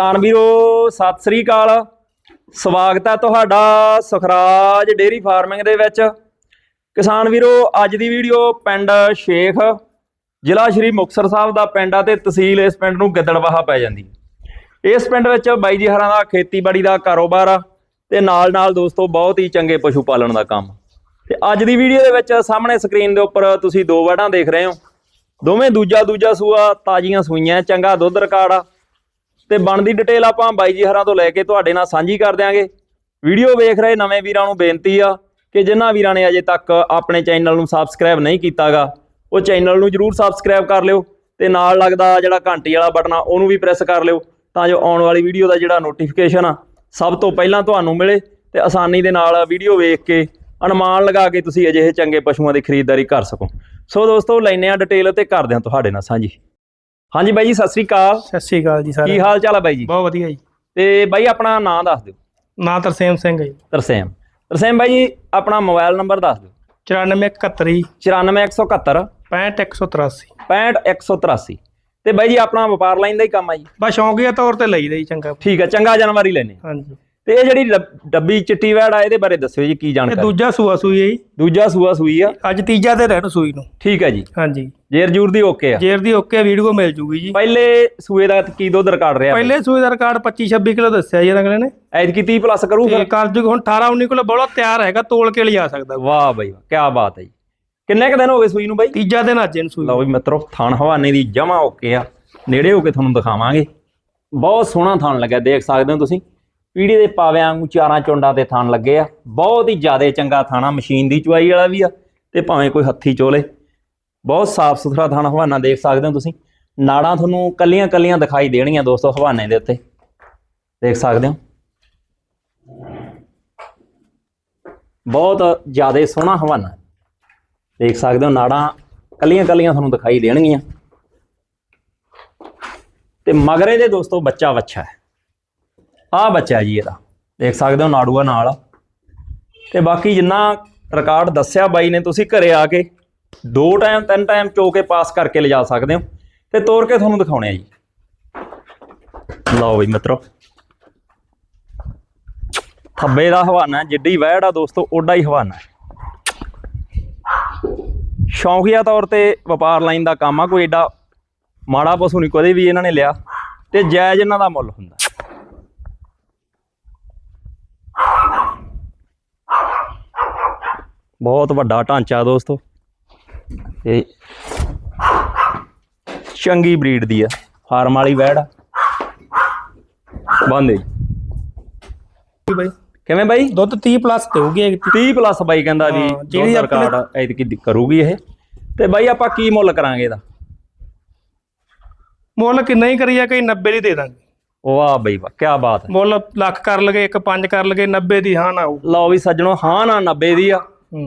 ਕਿਸਾਨ ਵੀਰੋ, ਸਤਿ ਸ੍ਰੀ ਅਕਾਲ। ਸਵਾਗਤ ਹੈ ਤੁਹਾਡਾ ਸੁਖਰਾਜ ਡੇਰੀ ਫਾਰਮਿੰਗ ਦੇ ਵਿੱਚ। ਕਿਸਾਨ ਵੀਰੋ, ਅੱਜ ਦੀ ਵੀਡੀਓ ਪਿੰਡ ਸ਼ੇਖ, ਜ਼ਿਲ੍ਹਾ ਸ਼੍ਰੀ ਮੁਕਤਸਰ ਸਾਹਿਬ ਦਾ ਪਿੰਡ ਆ ਤੇ ਤਹਿਸੀਲ ਇਸ ਪਿੰਡ ਨੂੰ ਗਿੱਦੜਵਾਹਾ ਪੈ ਜਾਂਦੀ। ਇਸ ਪਿੰਡ ਵਿੱਚ ਬਾਈ ਜੀ ਹਰਾਂ ਦਾ ਖੇਤੀਬਾੜੀ ਦਾ ਕਾਰੋਬਾਰ ਆ ਤੇ ਨਾਲ ਨਾਲ ਦੋਸਤੋ ਬਹੁਤ ਹੀ ਚੰਗੇ ਪਸ਼ੂ ਪਾਲਣ ਦਾ ਕੰਮ। ਤੇ ਅੱਜ ਦੀ ਵੀਡੀਓ ਦੇ ਵਿੱਚ ਸਾਹਮਣੇ ਸਕਰੀਨ ਦੇ ਉੱਪਰ ਤੁਸੀਂ ਦੋ ਵੜਾਂ ਦੇਖ ਰਹੇ ਹੋ। ਦੋਵੇਂ ਦੂਜਾ ਦੂਜਾ ਸੂਆ ਤਾਜ਼ੀਆਂ ਸੂਈਆਂ, ਚੰਗਾ ਦੁੱਧ ਰਿਕਾਰਡ ਆ। ਤੇ ਬਣਦੀ ਡਿਟੇਲ ਆਪਾਂ ਬਾਈ ਜੀ ਹਰਾਂ ਤੋਂ ਲੈ ਕੇ ਤੁਹਾਡੇ ਨਾਲ ਸਾਂਝੀ ਕਰ ਦਿਆਂਗੇ। ਵੀਡੀਓ ਵੇਖ ਰਹੇ ਨਵੇਂ ਵੀਰਾਂ ਨੂੰ ਬੇਨਤੀ ਆ ਕਿ ਜਿਨ੍ਹਾਂ ਵੀਰਾਂ ਨੇ ਅਜੇ ਤੱਕ ਆਪਣੇ ਚੈਨਲ ਨੂੰ ਸਬਸਕ੍ਰਾਈਬ ਨਹੀਂ ਕੀਤਾਗਾ, ਉਹ ਚੈਨਲ ਨੂੰ ਜਰੂਰ ਸਬਸਕ੍ਰਾਈਬ ਕਰ ਲਿਓ ਤੇ ਨਾਲ ਲੱਗਦਾ ਜਿਹੜਾ ਘੰਟੀ ਵਾਲਾ ਬਟਨ ਆ, ਉਹਨੂੰ ਵੀ ਪ੍ਰੈਸ ਕਰ ਲਿਓ ਤਾਂ ਜੋ ਆਉਣ ਵਾਲੀ ਵੀਡੀਓ ਦਾ ਜਿਹੜਾ ਨੋਟੀਫਿਕੇਸ਼ਨ ਆ, ਸਭ ਤੋਂ ਪਹਿਲਾਂ ਤੁਹਾਨੂੰ ਮਿਲੇ ਤੇ ਆਸਾਨੀ ਦੇ ਨਾਲ ਵੀਡੀਓ ਵੇਖ ਕੇ ਅਨੁਮਾਨ ਲਗਾ ਕੇ ਤੁਸੀਂ ਅਜਿਹੇ ਚੰਗੇ ਪਸ਼ੂਆਂ ਦੀ ਖਰੀਦਦਾਰੀ ਕਰ ਸਕੋ। ਸੋ ਦੋਸਤੋ ਲੈਨੇ ਆ ਡਿਟੇਲ ਤੇ ਕਰਦੇ ਆ ਤੁਹਾਡੇ ਨਾਲ ਸਾਂਝੀ। ਹਾਂਜੀ ਬਾਈ ਜੀ ਸਤਿ ਸ੍ਰੀ ਅਕਾਲ। ਸਤਿ ਸ਼੍ਰੀ ਅਕਾਲ ਜੀ ਕੀ ਸਾਰੇ ਹਾਲ ਚਾਲ ਆ ਬਾਈ ਜੀ? ਬਹੁਤ ਵਧੀਆ ਜੀ। ਤੇ ਬਾਈ ਆਪਣਾ ਨਾਮ ਦੱਸ ਦਿਓ। ਨਾਂ ਤਰਸੇਮ ਸਿੰਘ ਹੈ ਜੀ। ਤਰਸੇਮ। ਤਰਸੇਮ ਬਾਈ ਜੀ ਆਪਣਾ ਮੋਬਾਈਲ ਨੰਬਰ ਦੱਸ ਦਿਓ। 9471 94171 65183 65183 ਤੇ ਬਾਈ ਜੀ ਆਪਣਾ ਵਪਾਰ ਲਾਈਨ ਦਾ ਹੀ ਕੰਮ ਆ ਜੀ। ਬਸ ਸ਼ੌਂਕੀਆ ਤੌਰ ਤੇ ਲਈਦਾ ਜੀ ਚੰਗਾ। ਠੀਕ ਆ ਚੰਗਾ ਜਾਨਵਰ ਲੈਨੇ ਹਾਂਜੀ। ਤੇ ਇਹ ਜਿਹੜੀ ਡੱਬ- ਡੱਬੀ ਚਿੱਟੀ ਵੈੜ ਆ ਇਹਦੇ ਬਾਰੇ ਦੱਸਿਓ ਜੀ ਕੀ ਇਹ ਜਾਣਕਾਰੀ? ਦੂਜਾ ਸੂਆ ਸੂਈ ਹੈ ਜੀ। ਦੂਜਾ ਸੂਆ ਸੂਈ ਆ। ਅੱਜ ਤੀਜਾ ਤੇ ਰਹਿਣ ਸੂਈ ਨੂੰ। ਠੀਕ ਹੈ ਜੀ। ਹਾਂਜੀ। ਜੇਰ ਜੂਰ ਦੀ ਓਕੇ ਆ। ਜੇਰ ਦੀ ਓਕੇ ਵੀਡੀਓ ਮਿਲ ਜੂਗੀ ਜੀ। ਪਹਿਲੇ ਸੂਏ ਦਾ ਕੀ ਦੁੱਧ ਰਿਕਾਰਡ ਰਿਹਾ? ਪਹਿਲੇ ਸੂਏ ਦਾ ਰਿਕਾਰਡ 25 26 ਕਿਲੋ ਦੱਸਿਆ ਜੀ ਅਗਲੇ ਨੇ। ਐਤਕੀ 30 ਪਲੱਸ ਕਰੂ ਤੇ ਫਿਰ ਕਰਜੂਗ ਹੁਣ 18 19 ਕਿਲੋ ਬੋਲਾ ਤਿਆਰ ਹੈਗਾ ਤੋਲ ਕੇ ਲਿਜਾ ਸਕਦਾ। ਵਾਹ ਬਾਈ ਵਾਹ ਕੀ ਬਾਤ ਹੈ ਜੀ। ਕਿੰਨੇ ਕ ਦਿਨ ਹੋ ਗਏ ਸੂਈ ਨੂੰ ਬਾਈ? ਤੀਜਾ ਦਿਨ ਅੱਜ ਇਹਨੂੰ ਸੂਈ ਲਓ ਵੀ ਮਿੱਤਰੋ ਥਣ ਹਵਾਨੇ ਦੀ ਜਮਾ ਓਕੇ ਆ। ਨੇੜੇ ਹੋ ਕੇ ਤੁਹਾਨੂੰ ਦਿਖਾਵਾਂਗੇ। ਬਹੁਤ ਸੋਹਣਾ ਥਣ ਲੱਗਿਆ ਦੇਖ ਸਕਦੇ ਹੋ ਤੁਸੀਂ। ਪੀੜੀ ਦੇ ਪਾਵਿਆਂ ਵਾਂਗੂ ਚਾਰਾਂ ਚੁੰਡਾਂ ਤੇ ਥਾਣ ਲੱਗੇ ਆ। ਬਹੁਤ ਹੀ ਜ਼ਿਆਦਾ ਚੰਗਾ ਥਾਣਾ, ਮਸ਼ੀਨ ਦੀ ਚੁਆਈ ਵਾਲਾ ਵੀ ਆ ਤੇ ਭਾਵੇਂ ਕੋਈ ਹੱਥੀ ਚੋਲੇ। ਬਹੁਤ ਸਾਫ਼ ਸੁਥਰਾ ਥਾਣਾ ਹਵਾਨਾ ਦੇਖ ਸਕਦੇ ਹੋ ਤੁਸੀਂ। ਨਾੜਾਂ ਤੁਹਾਨੂੰ ਕੱਲੀਆਂ ਕੱਲੀਆਂ ਦਿਖਾਈ ਦੇਣਗੀਆਂ ਦੋਸਤੋ ਹਵਾਨੇ ਦੇ ਉੱਤੇ। ਦੇਖ ਸਕਦੇ ਹੋ। ਬਹੁਤ ਜ਼ਿਆਦਾ ਸੋਹਣਾ ਹਵਾਨਾ। ਦੇਖ ਸਕਦੇ ਹੋ ਨਾੜਾਂ ਕੱਲੀਆਂ ਕੱਲੀਆਂ ਤੁਹਾਨੂੰ ਦਿਖਾਈ ਦੇਣਗੀਆਂ। ਤੇ ਮਗਰੇ ਦੇ ਦੋਸਤੋ ਬੱਚਾ ਵੱਛਾ ਹੈ। ਆਹ ਬੱਚਾ ਜੀ ਇਹਦਾ। ਦੇਖ ਸਕਦੇ ਹੋ ਨਾੜੂਆ ਨਾਲ। ਤੇ ਬਾਕੀ ਜਿੰਨਾ ਰਿਕਾਰਡ ਦੱਸਿਆ ਬਾਈ ਨੇ, ਤੁਸੀਂ ਘਰੇ ਆ ਕੇ ਦੋ ਟਾਈਮ ਤਿੰਨ ਟਾਈਮ ਚੋ ਕੇ ਪਾਸ ਕਰਕੇ ਲਿਜਾ ਸਕਦੇ ਹੋ। ਤੇ ਤੋੜ ਕੇ ਤੁਹਾਨੂੰ ਦਿਖਾਉਣੇ ਆ ਜੀ। ਲਓ ਬਈ ਮਿੱਤਰੋ। ਥੱਬੇ ਦਾ ਹਵਾਨਾ ਜਿੱਡੀ ਵਹਿੜ ਆ ਦੋਸਤੋ, ਓਡਾ ਹੀ ਹਵਾਨਾ ਹੈ। ਸ਼ੌਂਕੀਆ ਤੌਰ ਤੇ ਵਪਾਰ ਲਾਈਨ ਦਾ ਕੰਮ ਆ, ਕੋਈ ਏਡਾ ਮਾੜਾ ਪਸ਼ੂ ਨਹੀਂ, ਕਦੇ ਵੀ ਇਹਨਾਂ ਨੇ ਲਿਆ। ਤੇ ਜਾਇਜ਼ ਇਹਨਾਂ ਦਾ ਮੁੱਲ ਹੁੰਦਾ। ਬਹੁਤ ਵੱਡਾ ਢਾਂਚਾ ਦੋਸਤੋ। ਤੇ ਚੰਗੀ ਬਰੀਡ ਦੀ ਆ ਫਾਰਮ ਵਾਲੀ ਵੈੜ। ਆ ਬੰਦੇ ਬਾਈ? ਕਿਵੇਂ ਬਾਈ? ਦੁੱਧ 30 ਪਲੱਸ ਦੇਊਗੀ ਇਹ 30 ਪਲੱਸ ਬਾਈ ਕਹਿੰਦਾ ਹਾਂ, ਜਿਹੜੀ ਰਿਕਾਰਡ ਐਤਕੀ ਕਰੂਗੀ ਇਹ। ਤੇ ਬਾਈ ਆਪਾਂ ਕੀ ਮੁੱਲ ਕਰਾਂਗੇ ਇਹਦਾ? ਮੁੱਲ ਕਿੰਨਾ ਹੀ ਕਰੀਆ ਕਈ 90 ਦੀ ਦੇ ਦਾਂਗੇ। ਵਾਹ ਬਈ ਵਾਹ ਕੀ ਬਾਤ ਹੈ। ਮੁੱਲ ਲੱਖ ਕਰ ਲਗੇ ਇੱਕ ਪੰਜ ਕਰ ਲਗੇ 90 ਦੀ ਹਾਂ ਨਾ ਲਓ ਵੀ ਸੱਜਣੋ ਹਾਂ ਨਾ 90 ਦੀ ਆ।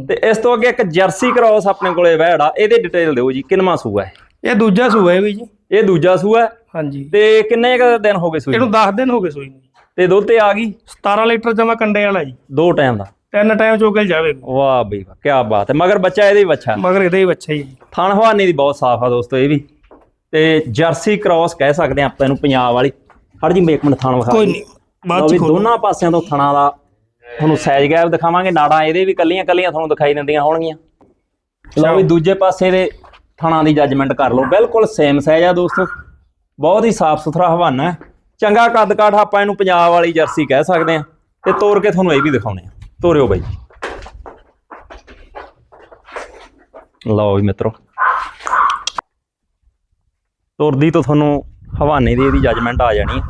ਤੇ ਇਸ ਤੋਂ ਅੱਗੇ ਇੱਕ ਜਰਸੀ ਕ੍ਰਾਸ ਆਪਣੇ ਕੋਲੇ ਵੈੜ ਆ ਇਹਦੇ ਡਿਟੇਲ ਦਿਓ ਜੀ ਕਿੰਨਵਾਂ ਸੂਆ ਹੈ? ਇਹ ਦੂਜਾ ਸੂਆ ਹੈ ਵੀ ਜੀ। ਇਹ ਦੂਜਾ ਸੂਆ ਹੈ? ਹਾਂਜੀ। ਤੇ ਕਿੰਨੇ ਕੁ ਦਿਨ ਹੋ ਗਏ ਸੂਈ ਇਹਨੂੰ ਨੂੰ? 10 ਦਿਨ ਹੋ ਗਏ ਸੂਈ ਨੂੰ ਤੇ ਦੁੱਧ ਤੇ ਆ ਗਈ? 17 ਲੀਟਰ ਜਮਾ ਕੰਡੇ ਵਾਲਾ ਜੀ। ਦੋ ਟਾਈਮ ਦਾ। ਤਿੰਨ ਟਾਈਮ ਚੋਕਲ ਜਾਵੇ। ਵਾਹ ਬਈ ਵਾਹ ਕੀ ਬਾਤ ਹੈ। ਮਗਰ ਬੱਚਾ ਇਹਦੇ ਹੀ ਬੱਚਾ। ਮਗਰ ਇਹਦੇ ਹੀ ਬੱਚਾ ਹੀ ਥਣ ਹਵਾਨੀ ਦੀ ਬਹੁਤ ਸਾਫ਼ ਆ ਦੋਸਤੋ ਇਹ ਵੀ। ਤੇ ਜਰਸੀ ਕ੍ਰਾਸ ਕਹਿ ਸਕਦੇ ਆ ਆਪਾਂ ਇਹਨੂੰ ਪੰਜਾਬ ਵਾਲੀ। ਹੜ ਜੀ ਮੈਂ ਇੱਕ ਮਿੰਟ ਥਣ ਵਿਖਾ ਕੋਈ। ਨਹੀਂ ਬਾਅਦ ਚ। ਦੋਨਾਂ ਪਾਸਿਆਂ ਤੋਂ ਥਣਾ ਦਾ ਤੁਹਾਨੂੰ ਸਾਈਜ਼ ਗੈਪ ਦਿਖਾਵਾਂਗੇ, ਨਾੜਾਂ ਇਹਦੇ ਵੀ ਕੱਲੀਆਂ ਕੱਲੀਆਂ ਤੁਹਾਨੂੰ ਦਿਖਾਈ ਦਿੰਦੀਆਂ ਹੋਣਗੀਆਂ। ਲਓ ਵੀ ਦੂਜੇ ਪਾਸੇ ਦੇ ਥਣਾ ਦੀ ਜੱਜਮੈਂਟ ਕਰ ਲਓ, ਬਿਲਕੁਲ ਸੇਮ ਸਾਈਜ਼ ਆ ਦੋਸਤੋ। ਬਹੁਤ ਹੀ ਸਾਫ਼ ਸੁਥਰਾ ਹਵਾਨਾ ਹੈ। ਚੰਗਾ ਕੱਦ ਕਾਠ ਆਪਾਂ ਇਹਨੂੰ ਪੰਜਾਬ ਵਾਲੀ ਜਰਸੀ ਕਹਿ ਸਕਦੇ ਆ ਤੇ ਤੋਰ ਕੇ ਤੁਹਾਨੂੰ ਇਹ ਵੀ ਦਿਖਾਉਣੇ ਆ। ਤੋਰਿਓ ਬਾਈ। ਲਓ ਵੀ ਮਿੱਤਰੋ। ਤੁਰਦੀ ਤੋਂ ਤੁਹਾਨੂੰ ਹਵਾਨੇ ਦੀ ਇਹਦੀ ਜੱਜਮੈਂਟ ਆ ਜਾਣੀ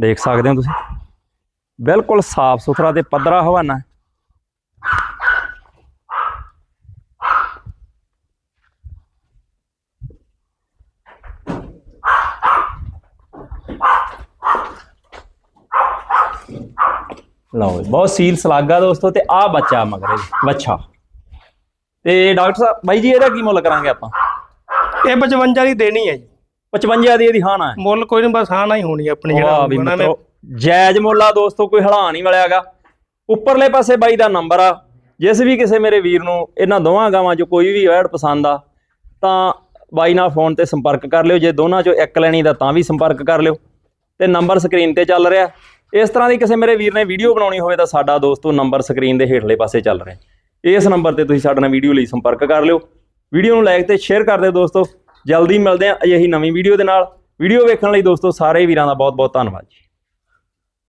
ਦੇਖ ਸਕਦੇ ਹੋ ਤੁਸੀਂ। ਬਿਲਕੁਲ ਸਾਫ਼ ਸੁਥਰਾ ਤੇ ਪੱਧਰਾ ਹਵਾਨਾ। ਲਓ ਬਹੁਤ ਸੀਲ ਸਲਾਗਾ ਦੋਸਤੋ ਤੇ ਆ ਬੱਚਾ ਮਗਰੇ ਬੱਚਾ। ਤੇ ਡਾਕਟਰ ਸਾਹਿਬ ਬਾਈ ਜੀ ਇਹਦਾ ਕੀ ਮੁੱਲ ਕਰਾਂਗੇ ਆਪਾਂ? ਇਹ 55 ਦੀ ਦੇਣੀ ਹੈ ਜੀ। 55 ਦੀ ਇਹਦੀ ਹਾਂ ਨਾ ਮੁੱਲ ਕੋਈ ਨਹੀਂ ਬਸ ਹਾਂ ਨਾ ਹੀ ਹੋਣੀ ਆਪਣੀ ਵਾਹ ਵੀ ਜਿਹੜਾ ਮਿੱਤਰੋ ਜਾਇਜ਼ ਮੁੱਲ ਆ ਦੋਸਤੋ, ਕੋਈ ਹਲਾ ਨਹੀਂ ਵਾਲਿਆਗਾ ਉੱਪਰਲੇ ਪਾਸੇ ਬਾਈ ਦਾ ਨੰਬਰ ਆ। ਜਿਸ ਵੀ ਕਿਸੇ ਮੇਰੇ ਵੀਰ ਨੂੰ ਇਹਨਾਂ ਦੋਵਾਂ ਗਾਵਾਂ 'ਚੋਂ ਕੋਈ ਵੀ ਐਡ ਪਸੰਦ ਆ, ਤਾਂ ਬਾਈ ਨਾਲ ਫੋਨ ਤੇ ਸੰਪਰਕ ਕਰ ਲਿਓ। ਜੇ ਦੋਨਾਂ 'ਚੋਂ ਇੱਕ ਲੈਣੀ ਦਾ ਤਾਂ ਵੀ ਸੰਪਰਕ ਕਰ ਲਿਓ। ਤੇ ਨੰਬਰ ਸਕਰੀਨ ਤੇ ਚੱਲ ਰਿਹਾ। ਇਸ ਤਰ੍ਹਾਂ ਦੀ ਕਿਸੇ ਮੇਰੇ ਵੀਰ ਨੇ ਵੀਡੀਓ ਬਣਾਉਣੀ ਹੋਵੇ ਤਾਂ ਸਾਡਾ ਦੋਸਤੋ ਨੰਬਰ ਸਕਰੀਨ ਦੇ ਹੇਠਲੇ ਪਾਸੇ ਚੱਲ ਰਿਹਾ। ਇਸ ਨੰਬਰ ਤੇ ਤੁਸੀਂ ਸਾਡੇ ਨਾਲ ਵੀਡੀਓ ਲਈ ਸੰਪਰਕ ਕਰ ਲਿਓ। ਵੀਡੀਓ ਨੂੰ ਲਾਈਕ ਤੇ ਸ਼ੇਅਰ ਕਰ ਦਿਓ ਦੋਸਤੋ। ਜਲਦੀ ਮਿਲਦੇ ਹਾਂ ਅਜਿਹੀ ਨਵੀਂ ਵੀਡੀਓ ਦੇ ਨਾਲ। ਵੀਡੀਓ ਵੇਖਣ ਲਈ ਦੋਸਤੋ ਸਾਰੇ ਵੀਰਾਂ ਦਾ ਬਹੁਤ ਬਹੁਤ ਧੰਨਵਾਦ ਜੀ।